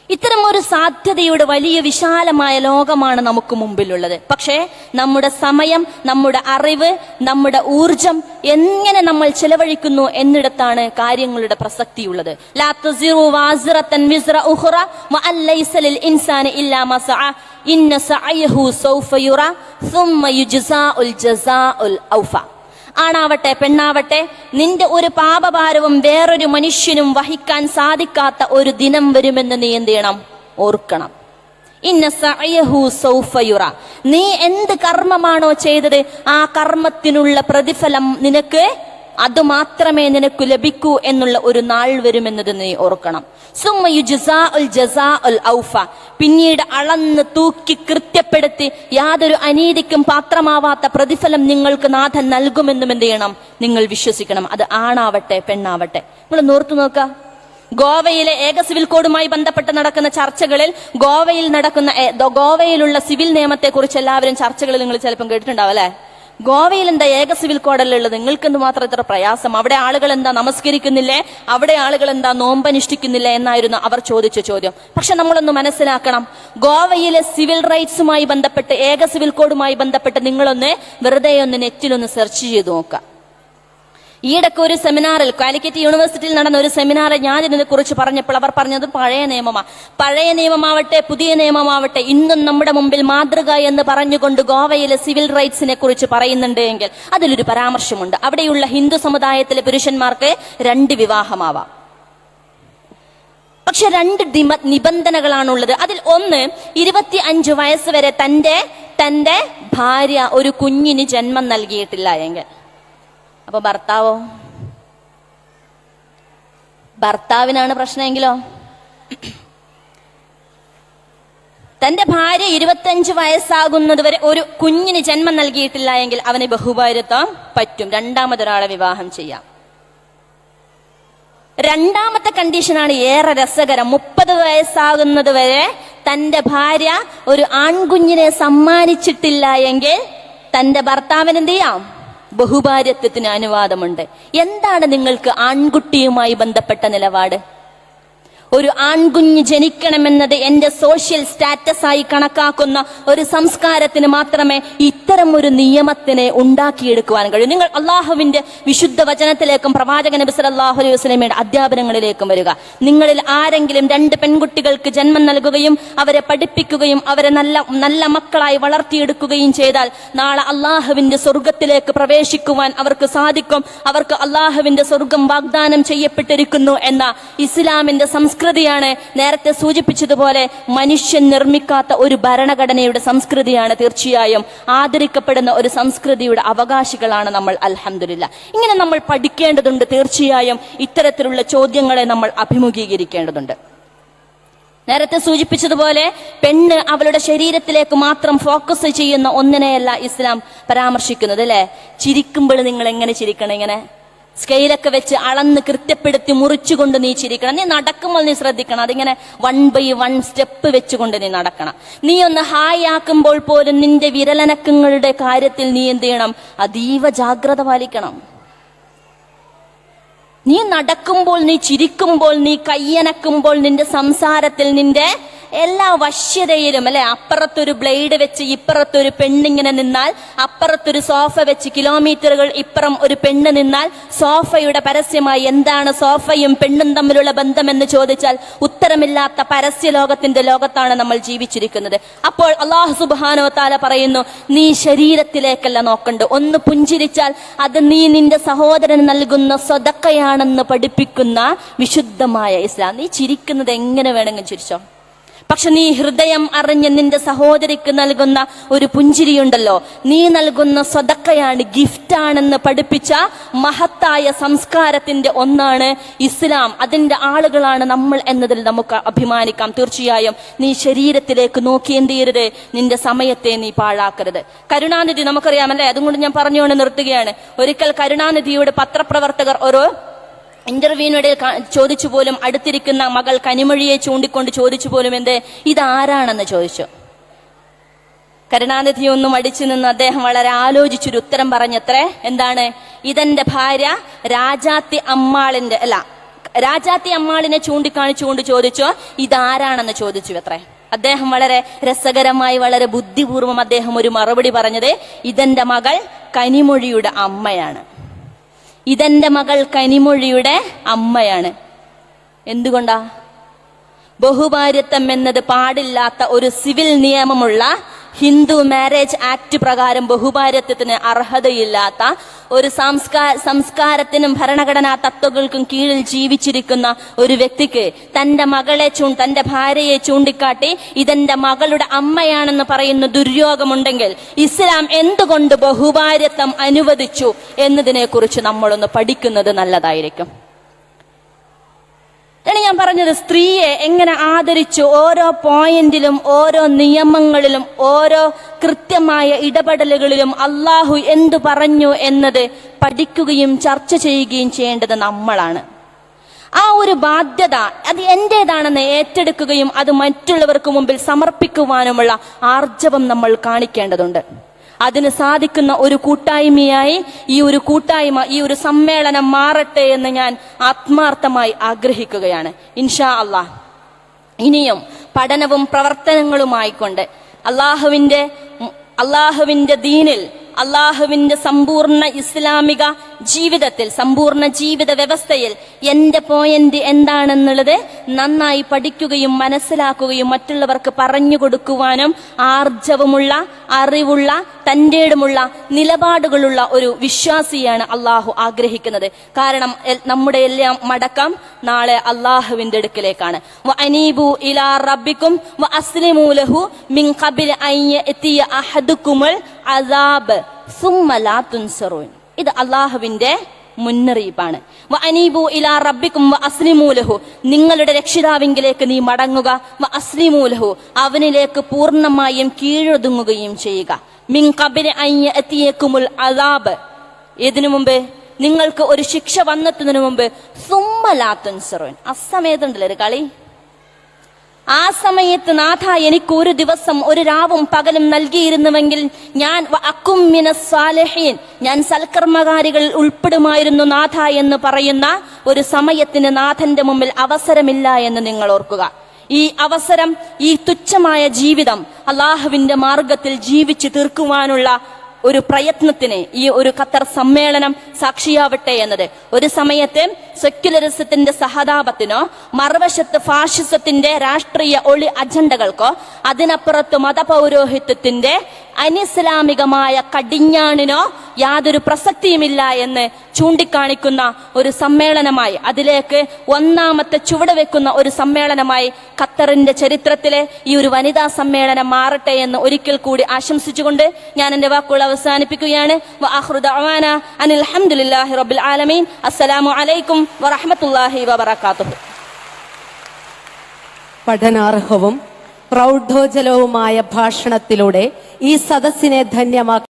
ഇത്തരം ഒരു സാധ്യതയുടെ വലിയ വിശാലമായ ലോകമാണ് നമുക്ക് മുമ്പിലുള്ളത്. പക്ഷേ നമ്മുടെ സമയം നമ്മുടെ അറിവ് നമ്മുടെ ഊർജം എങ്ങനെ നമ്മൾ ചെലവഴിക്കുന്നു എന്നിടത്താണ് കാര്യങ്ങളുടെ പ്രസക്തിയുള്ളത്. ഇന്ന സഅയഹു സൗഫ യുറ ثم ഔഫ. ആണാവട്ടെ പെണ്ണാവട്ടെ നിന്റെ ഒരു പാപഭാരവും വേറൊരു മനുഷ്യനും വഹിക്കാൻ സാധിക്കാത്ത ഒരു ദിനം വരുമെന്ന് നീ എന്ത് ചെയ്യണം ഓർക്കണം ഇന്ന സയഹു സൗഫ യുറ. നീ എന്ത് കർമ്മമാണോ ചെയ്തത് ആ കർമ്മത്തിനുള്ള പ്രതിഫലം നിനക്ക് അത് മാത്രമേ നിനക്ക് ലഭിക്കൂ എന്നുള്ള ഒരു നാൾ വരുമെന്നത് നീ ഓർക്കണം. ഔഫ. പിന്നീട് അളന്ന് തൂക്കി കൃത്യപ്പെടുത്തി യാതൊരു അനീതിക്കും പാത്രമാവാത്ത പ്രതിഫലം നിങ്ങൾക്ക് നാഥൻ നൽകുമെന്നും എന്ത് ചെയ്യണം? നിങ്ങൾ വിശ്വസിക്കണം. അത് ആണാവട്ടെ പെണ്ണാവട്ടെ. നിങ്ങൾ നോർത്തു നോക്ക ഗോവയിലെ ഏക സിവിൽ കോഡുമായി ബന്ധപ്പെട്ട് നടക്കുന്ന ചർച്ചകളിൽ ഗോവയിൽ നടക്കുന്ന ഗോവയിലുള്ള സിവിൽ നിയമത്തെ കുറിച്ച് എല്ലാവരും ചർച്ചകളിൽ നിങ്ങൾ ചിലപ്പം കേട്ടിട്ടുണ്ടാവും അല്ലെ? ഗോവയിൽ എന്താ ഏക സിവിൽ കോഡല്ലേ ഉള്ളത് നിങ്ങൾക്കെന്ത് മാത്രം ഇത്ര പ്രയാസം? അവിടെ ആളുകൾ എന്താ നമസ്കരിക്കുന്നില്ലേ? അവിടെ ആളുകൾ എന്താ നോമ്പനുഷ്ഠിക്കുന്നില്ല എന്നായിരുന്നു അവർ ചോദിച്ച ചോദ്യം. പക്ഷെ നമ്മളൊന്ന് മനസ്സിലാക്കണം. ഗോവയിലെ സിവിൽ റൈറ്റ്സുമായി ബന്ധപ്പെട്ട് ഏക സിവിൽ കോഡുമായി ബന്ധപ്പെട്ട് നിങ്ങളൊന്ന് വെറുതെ ഒന്ന് നെറ്റിലൊന്ന് സെർച്ച് ചെയ്ത് നോക്കുക. ഈയിടക്ക് ഒരു സെമിനാറിൽ കാലിക്കറ്റ് യൂണിവേഴ്സിറ്റിയിൽ നടന്ന ഒരു സെമിനാറിൽ ഞാൻ ഇതിനെ കുറിച്ച് പറഞ്ഞപ്പോൾ അവർ പറഞ്ഞത് പഴയ നിയമമാ. പഴയ നിയമമാവട്ടെ പുതിയ നിയമമാവട്ടെ ഇന്നും നമ്മുടെ മുമ്പിൽ മാതൃക എന്ന് പറഞ്ഞുകൊണ്ട് ഗോവയിലെ സിവിൽ റൈറ്റ്സിനെ കുറിച്ച് പറയുന്നുണ്ട് എങ്കിൽ അതിലൊരു പരാമർശമുണ്ട്. അവിടെയുള്ള ഹിന്ദു സമുദായത്തിലെ പുരുഷന്മാർക്ക് രണ്ട് വിവാഹമാവാം. പക്ഷെ രണ്ട് നിബന്ധനകളാണുള്ളത്. അതിൽ ഒന്ന് ഇരുപത്തി അഞ്ച് വയസ്സ് വരെ തന്റെ തന്റെ ഭാര്യ ഒരു കുഞ്ഞിന് ജന്മം നൽകിയിട്ടില്ല എങ്കിൽ. അപ്പൊ ഭർത്താവോ? ഭർത്താവിനാണ് പ്രശ്നമെങ്കിലോ? തന്റെ ഭാര്യ ഇരുപത്തഞ്ച് വയസ്സാകുന്നതുവരെ ഒരു കുഞ്ഞിന് ജന്മം നൽകിയിട്ടില്ല എങ്കിൽ അവന് ബഹുഭാര്യത്വം പറ്റും. രണ്ടാമതൊരാളെ വിവാഹം ചെയ്യാം. രണ്ടാമത്തെ കണ്ടീഷനാണ് ഏറെ രസകരം. മുപ്പത് വയസ്സാകുന്നത് വരെ തന്റെ ഭാര്യ ഒരു ആൺകുഞ്ഞിനെ സമ്മാനിച്ചിട്ടില്ല എങ്കിൽ തന്റെ ഭർത്താവിന് എന്ത് ചെയ്യാം? ബഹുഭാര്യത്വത്തിന് അനുവാദമുണ്ട്. എന്താണ് നിങ്ങൾക്ക് ആൺകുട്ടിയുമായി ബന്ധപ്പെട്ട നിലപാട്? ഒരു ആൺകുഞ്ഞ് ജനിക്കണമെന്നത് എന്റെ സോഷ്യൽ സ്റ്റാറ്റസ് ആയി കണക്കാക്കുന്ന ഒരു സംസ്കാരത്തിന് മാത്രമേ ഇത്തരം ഒരു നിയമത്തിനെ ഉണ്ടാക്കിയെടുക്കുവാൻ കഴിയൂ. നിങ്ങൾ അള്ളാഹുവിന്റെ വിശുദ്ധ വചനത്തിലേക്കും പ്രവാചക നബി സല്ലല്ലാഹു അലൈഹി വസ്ലമിയുടെ അധ്യാപനങ്ങളിലേക്കും വരിക. നിങ്ങളിൽ ആരെങ്കിലും രണ്ട് പെൺകുട്ടികൾക്ക് ജന്മം നൽകുകയും അവരെ പഠിപ്പിക്കുകയും അവരെ നല്ല നല്ല മക്കളായി വളർത്തിയെടുക്കുകയും ചെയ്താൽ നാളെ അള്ളാഹുവിന്റെ സ്വർഗത്തിലേക്ക് പ്രവേശിക്കുവാൻ അവർക്ക് സാധിക്കും. അവർക്ക് അള്ളാഹുവിന്റെ സ്വർഗം വാഗ്ദാനം ചെയ്യപ്പെട്ടിരിക്കുന്നു എന്ന ഇസ്ലാമിന്റെ സംസ്കൃതിയാണ് നേരത്തെ സൂചിപ്പിച്ചതുപോലെ മനുഷ്യൻ നിർമ്മിക്കാത്ത ഒരു ഭരണഘടനയുടെ സംസ്കൃതിയാണ് തീർച്ചയായും ആദരിക്കപ്പെടുന്ന ഒരു സംസ്കൃതിയുടെ അവകാശികളാണ് നമ്മൾ അലഹമില്ല ഇങ്ങനെ നമ്മൾ പഠിക്കേണ്ടതുണ്ട് തീർച്ചയായും ഇത്തരത്തിലുള്ള ചോദ്യങ്ങളെ നമ്മൾ അഭിമുഖീകരിക്കേണ്ടതുണ്ട്. നേരത്തെ സൂചിപ്പിച്ചതുപോലെ പെണ്ണ് അവളുടെ ശരീരത്തിലേക്ക് മാത്രം ഫോക്കസ് ചെയ്യുന്ന ഒന്നിനെയല്ല ഇസ്ലാം പരാമർശിക്കുന്നത് അല്ലെ? ചിരിക്കുമ്പോൾ നിങ്ങൾ എങ്ങനെ ചിരിക്കണം ഇങ്ങനെ? സ്കെയിലൊക്കെ വെച്ച് അളന്ന് കൃത്യപ്പെടുത്തി മുറിച്ചുകൊണ്ട് നീ ചിരിക്കണം. നീ നടക്കുമ്പോൾ നീ ശ്രദ്ധിക്കണം. അതിങ്ങനെ വൺ ബൈ വൺ സ്റ്റെപ്പ് വെച്ചുകൊണ്ട് നീ നടക്കണം. നീ ഒന്ന് ഹായ് ആക്കുമ്പോൾ പോലും നിന്റെ വിരലനക്കങ്ങളുടെ കാര്യത്തിൽ നീ എന്ത് ചെയ്യണം? അതീവ ജാഗ്രത പാലിക്കണം. നീ നടക്കുമ്പോൾ നീ ചിരിക്കുമ്പോൾ നീ കയ്യനക്കുമ്പോൾ നിന്റെ സംസാരത്തിൽ നിന്റെ എല്ലാ വശ്യതയിലും അല്ലെ? അപ്പുറത്തൊരു ബ്ലേഡ് വെച്ച് ഇപ്പുറത്തൊരു പെണ്ണിങ്ങനെ നിന്നാൽ അപ്പുറത്തൊരു സോഫ വെച്ച് കിലോമീറ്ററുകൾ ഇപ്പുറം ഒരു പെണ്ണ് നിന്നാൽ സോഫയുടെ പരസ്യമായി എന്താണ് സോഫയും പെണ്ണും തമ്മിലുള്ള ബന്ധമെന്ന് ചോദിച്ചാൽ ഉത്തരമില്ലാത്ത പരസ്യ ലോകത്തിന്റെ ലോകത്താണ് നമ്മൾ ജീവിച്ചിരിക്കുന്നത്. അപ്പോൾ അള്ളാഹു സുബാനോ താല പറയുന്നു നീ ശരീരത്തിലേക്കല്ല നോക്കണ്ടു ഒന്ന് പുഞ്ചിരിച്ചാൽ അത് നീ നിന്റെ സഹോദരന് നൽകുന്ന സ്വതക്കയാണെന്ന് പഠിപ്പിക്കുന്ന വിശുദ്ധമായ ഇസ്ലാം. നീ ചിരിക്കുന്നത് എങ്ങനെ വേണമെങ്കിൽ ചിരിച്ചോ. പക്ഷെ നീ ഹൃദയം അറിഞ്ഞ് നിന്റെ സഹോദരിക്ക് നൽകുന്ന ഒരു പുഞ്ചിരിയുണ്ടല്ലോ. നീ നൽകുന്ന സ്വതക്കയാണ് ഗിഫ്റ്റാണെന്ന് പഠിപ്പിച്ച മഹത്തായ സംസ്കാരത്തിന്റെ ഒന്നാണ് ഇസ്ലാം. അതിന്റെ ആളുകളാണ് നമ്മൾ എന്നതിൽ നമുക്ക് അഭിമാനിക്കാം. തീർച്ചയായും നീ ശരീരത്തിലേക്ക് നോക്കി എന്ത് ചെയ്യരുത് നിന്റെ സമയത്തെ നീ പാഴാക്കരുത്. കരുണാനിധി നമുക്കറിയാമല്ലേ? അതുകൊണ്ട് ഞാൻ പറഞ്ഞുകൊണ്ട് നിർത്തുകയാണ്. ഒരിക്കൽ കരുണാനിധിയുടെ പത്രപ്രവർത്തകർ ഒരു ഇന്റർവ്യൂവിനിടെ ചോദിച്ചു പോലും അടുത്തിരിക്കുന്ന മകൾ കനിമൊഴിയെ ചൂണ്ടിക്കൊണ്ട് ചോദിച്ചു പോലും എന്ത് ഇതാരാണെന്ന് ചോദിച്ചു? കരുണാനിധി ഒന്നും അടിച്ചു നിന്ന് അദ്ദേഹം വളരെ ആലോചിച്ചൊരു ഉത്തരം പറഞ്ഞത്രേ എന്താണ്? ഇതെന്റെ ഭാര്യ രാജാത്തി അമ്മാളിന്റെ അല്ല രാജാത്തി അമ്മാളിനെ ചൂണ്ടിക്കാണിച്ചുകൊണ്ട് ചോദിച്ചോ ഇതാരാണെന്ന് ചോദിച്ചു അത്രേ അദ്ദേഹം വളരെ രസകരമായി വളരെ ബുദ്ധിപൂർവം അദ്ദേഹം ഒരു മറുപടി പറഞ്ഞത് ഇതെന്റെ മകൾ കനിമൊഴിയുടെ അമ്മയാണ്. ഇതെന്റെ മകൾ കനിമൊഴിയുടെ അമ്മയാണ്. എന്തുകൊണ്ടാ? ബഹുഭാര്യത്വം എന്നത് പാടില്ലാത്ത ഒരു സിവിൽ നിയമമുള്ള ഹിന്ദു മാരേജ് ആക്ട് പ്രകാരം ബഹുഭാര്യത്വത്തിന് അർഹതയില്ലാത്ത ഒരു സംസ്കാര സംസ്കാരത്തിനും ഭരണഘടനാ തത്വങ്ങൾക്കും കീഴിൽ ജീവിച്ചിരിക്കുന്ന ഒരു വ്യക്തിക്ക് തന്റെ മകളെ ചൂ തന്റെ ഭാര്യയെ ചൂണ്ടിക്കാട്ടി ഇതെന്റെ മകളുടെ അമ്മയാണെന്ന് പറയുന്ന ദുര്യോഗമുണ്ടെങ്കിൽ ഇസ്ലാം എന്തുകൊണ്ട് ബഹുഭാര്യത്വം അനുവദിച്ചു എന്നതിനെക്കുറിച്ച് നമ്മളൊന്ന് പഠിക്കുന്നത് നല്ലതായിരിക്കും. പറഞ്ഞത് സ്ത്രീയെ എങ്ങനെ ആദരിച്ചു ഓരോ പോയിന്റിലും ഓരോ നിയമങ്ങളിലും ഓരോ കൃത്യമായ ഇടപെടലുകളിലും അള്ളാഹു എന്തു പറഞ്ഞു എന്നത് പഠിക്കുകയും ചർച്ച ചെയ്യുകയും ചെയ്യേണ്ടത് നമ്മളാണ്. ആ ഒരു ബാധ്യത അത് എന്റേതാണെന്ന് ഏറ്റെടുക്കുകയും അത് മറ്റുള്ളവർക്ക് മുമ്പിൽ സമർപ്പിക്കുവാനുമുള്ള ആർജവം നമ്മൾ കാണിക്കേണ്ടതുണ്ട്. അതിന് സാധിക്കുന്ന ഒരു കൂട്ടായ്മയായി ഈ ഒരു കൂട്ടായ്മ ഈ ഒരു സമ്മേളനം മാറട്ടെ എന്ന് ഞാൻ ആത്മാർത്ഥമായി ആഗ്രഹിക്കുകയാണ്. ഇൻഷാ അള്ളാഹ്. ഇനിയും പഠനവും പ്രവർത്തനങ്ങളുമായിക്കൊണ്ട് അള്ളാഹുവിന്റെ അള്ളാഹുവിന്റെ ദീനിൽ അള്ളാഹുവിന്റെ സമ്പൂർണ ഇസ്ലാമിക ജീവിതത്തിൽ സമ്പൂർണ ജീവിത വ്യവസ്ഥയിൽ എന്റെ പോയിന്റ് എന്താണെന്നുള്ളത് നന്നായി പഠിക്കുകയും മനസ്സിലാക്കുകയും മറ്റുള്ളവർക്ക് പറഞ്ഞു കൊടുക്കുവാനും ആർജവമുള്ള അറിവുള്ള തന്റെടുമുള്ള നിലപാടുകളുള്ള ഒരു വിശ്വാസിയാണ് അള്ളാഹു ആഗ്രഹിക്കുന്നത്. കാരണം നമ്മുടെ എല്ലാം മടക്കം നാളെ അള്ളാഹുവിന്റെ അടുക്കിലേക്കാണ്. ഇലാ റബ്ബിക്കും വ ലഹു മിൻ അസാബ് സുമ്മ ലാ തുൻസറൂൻ. ഇത് അള്ളാഹുവിന്റെ മുന്നറിയിപ്പാണ്. അനീബു ഇലാ റബ്ബിക്കും അസ്ലിമൂലഹു നിങ്ങളുടെ രക്ഷിതാവിങ്കിലേക്ക് നീ മടങ്ങുക. അസ്ലിമൂലഹു അവനിലേക്ക് പൂർണമായും കീഴൊതുങ്ങുകയും ചെയ്യുക. മിൻ കബിന് അയ്യത്തിയേക്കുമുൽ അതാബ് ഇതിനു മുമ്പ് നിങ്ങൾക്ക് ഒരു ശിക്ഷ വന്നെത്തുന്നതിന് മുമ്പ് സുമ്മലാത്തുൻസറുൻ അസമയത്തുണ്ടല്ലോ ഒരു കളി. ആ സമയത്ത് നാഥ എനിക്ക് ഒരു ദിവസം ഒരു രാവും പകലും നൽകിയിരുന്നുവെങ്കിൽ ഞാൻ മിനസ് ഞാൻ സൽക്കർമ്മകാരികൾ ഉൾപ്പെടുമായിരുന്നു നാഥ എന്ന് പറയുന്ന ഒരു സമയത്തിന് നാഥന്റെ മുമ്പിൽ അവസരമില്ല എന്ന് നിങ്ങൾ ഓർക്കുക. ഈ അവസരം ഈ തുച്ഛമായ ജീവിതം അള്ളാഹുവിന്റെ മാർഗത്തിൽ ജീവിച്ചു തീർക്കുവാനുള്ള ഒരു പ്രയത്നത്തിന് ഈ ഒരു ഖത്തർ സമ്മേളനം സാക്ഷിയാവട്ടെ എന്നത്. ഒരു സമയത്ത് സെക്യുലറിസത്തിന്റെ സഹതാപത്തിനോ മറുവശത്ത് ഫാഷിസത്തിന്റെ രാഷ്ട്രീയ ഒളി അജണ്ടകൾക്കോ അതിനപ്പുറത്ത് മതപൗരോഹിത്യത്തിന്റെ അനിസ്ലാമികമായ കടിഞ്ഞാണിനോ യാതൊരു പ്രസക്തിയുമില്ല എന്ന് ചൂണ്ടിക്കാണിക്കുന്ന ഒരു സമ്മേളനമായി അതിലേക്ക് ഒന്നാമത്തെ ചുവട് വെക്കുന്ന ഒരു സമ്മേളനമായി ഖത്തറിന്റെ ചരിത്രത്തിലെ ഈ ഒരു വനിതാ സമ്മേളനം മാറട്ടെ എന്ന് ഒരിക്കൽ കൂടി ആശംസിച്ചുകൊണ്ട് ഞാൻ എന്റെ വാക്കുകൾ അവസാനിപ്പിക്കുകയാണ്. അനിൽ റബ്ബിൽ ആലമീൻ. അസ്സലാമു അലൈക്കും വറഹ്മത്തുള്ളാഹി വബറകാതുഹു. പഠനാർഹവും പ്രൗഢോജലവുമായ ഭാഷണത്തിലൂടെ ഈ സദസ്സിനെ ധന്യമാക്കി